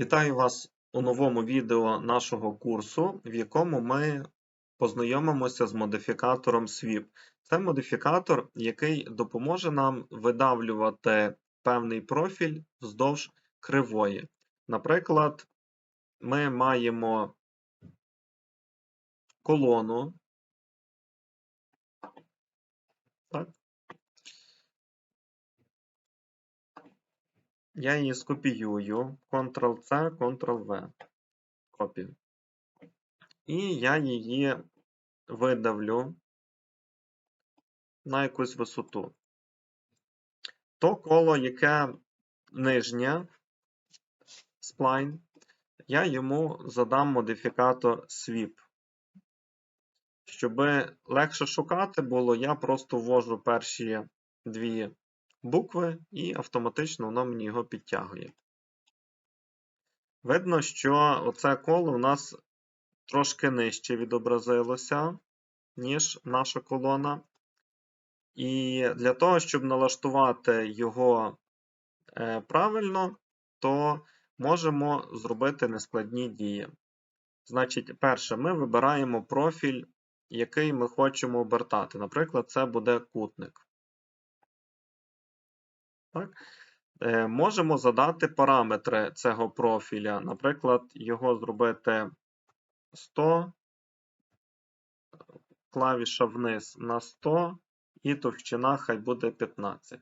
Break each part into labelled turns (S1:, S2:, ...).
S1: Вітаю вас у новому відео нашого курсу, в якому ми познайомимося з модифікатором SWIP. Це модифікатор, який допоможе нам видавлювати певний профіль вздовж кривої. Наприклад, ми маємо колону. Я її скопіюю, Ctrl-C, Ctrl-V. Копію. І я її видавлю на якусь висоту. То коло, яке нижнє spline, я йому задам модифікатор sweep. Щоб легше шукати було, я просто ввожу перші дві букви і автоматично воно мені його підтягує. Видно, що оце коло у нас трошки нижче відобразилося, ніж наша колона. І для того, щоб налаштувати його е, правильно, то можемо зробити нескладні дії. Значить, перше, ми вибираємо профіль, який ми хочемо обертати. Наприклад, це буде кутник. Так? Е, Можемо задати параметри цього профіля. Наприклад, його зробити 100, клавіша вниз на 100, і товщина хай буде 15.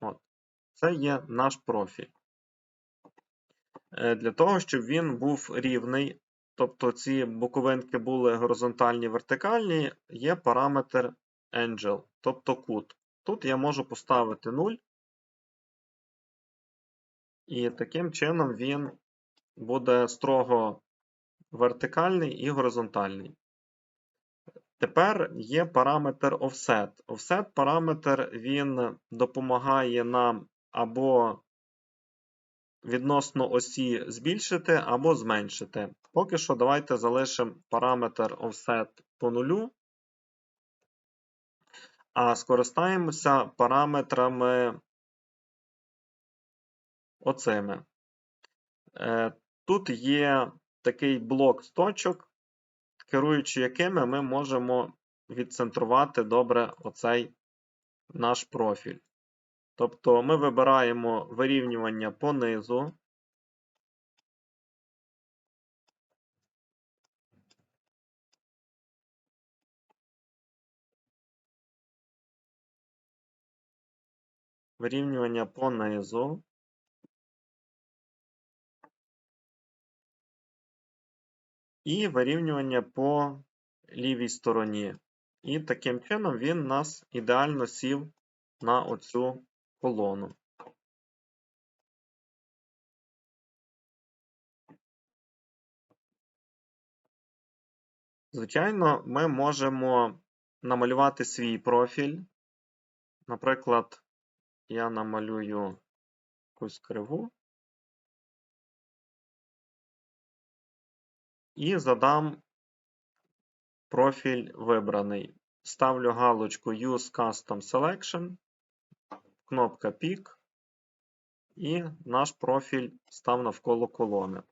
S1: От. Це є наш профіль. Е, Для того, щоб він був рівний, тобто ці боковинки були горизонтальні вертикальні, є параметр Angel, тобто кут. Тут я можу поставити 0. І таким чином він буде строго вертикальний і горизонтальний. Тепер є параметр offset. Offset параметр він допомагає нам або відносно осі збільшити, або зменшити. Поки що давайте залишимо параметр offset по нулю, а скористаємося параметрами оцими. Е, тут є такий блок з точок, керуючи якими ми можемо відцентрувати добре оцей наш профіль. Тобто ми вибираємо вирівнювання по низу. Вирівнювання по низу. І вирівнювання по лівій стороні. І таким чином він нас ідеально сів на оцю колону. Звичайно, ми можемо намалювати свій профіль. Наприклад, я намалюю якусь криву. І задам профіль вибраний. Ставлю галочку Use Custom Selection, кнопка Pick, і наш профіль став навколо колони.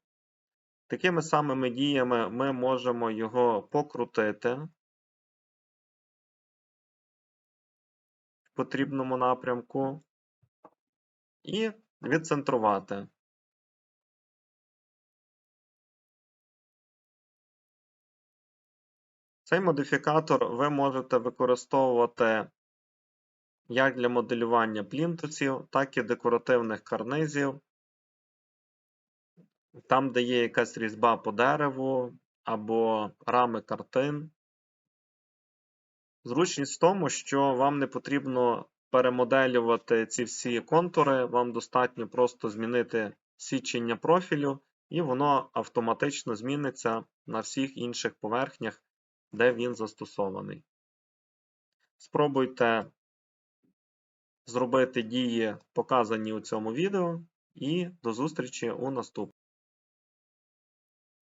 S1: Такими самими діями ми можемо його покрутити в потрібному напрямку і відцентрувати. Цей модифікатор ви можете використовувати як для моделювання плінтусів, так і декоративних карнизів. Там, де є якась різьба по дереву або рами картин. Зручність в тому, що вам не потрібно перемоделювати ці всі контури, вам достатньо просто змінити січення профілю, і воно автоматично зміниться на всіх інших поверхнях, де він застосований. Спробуйте зробити дії, показані у цьому відео, і до зустрічі у наступному.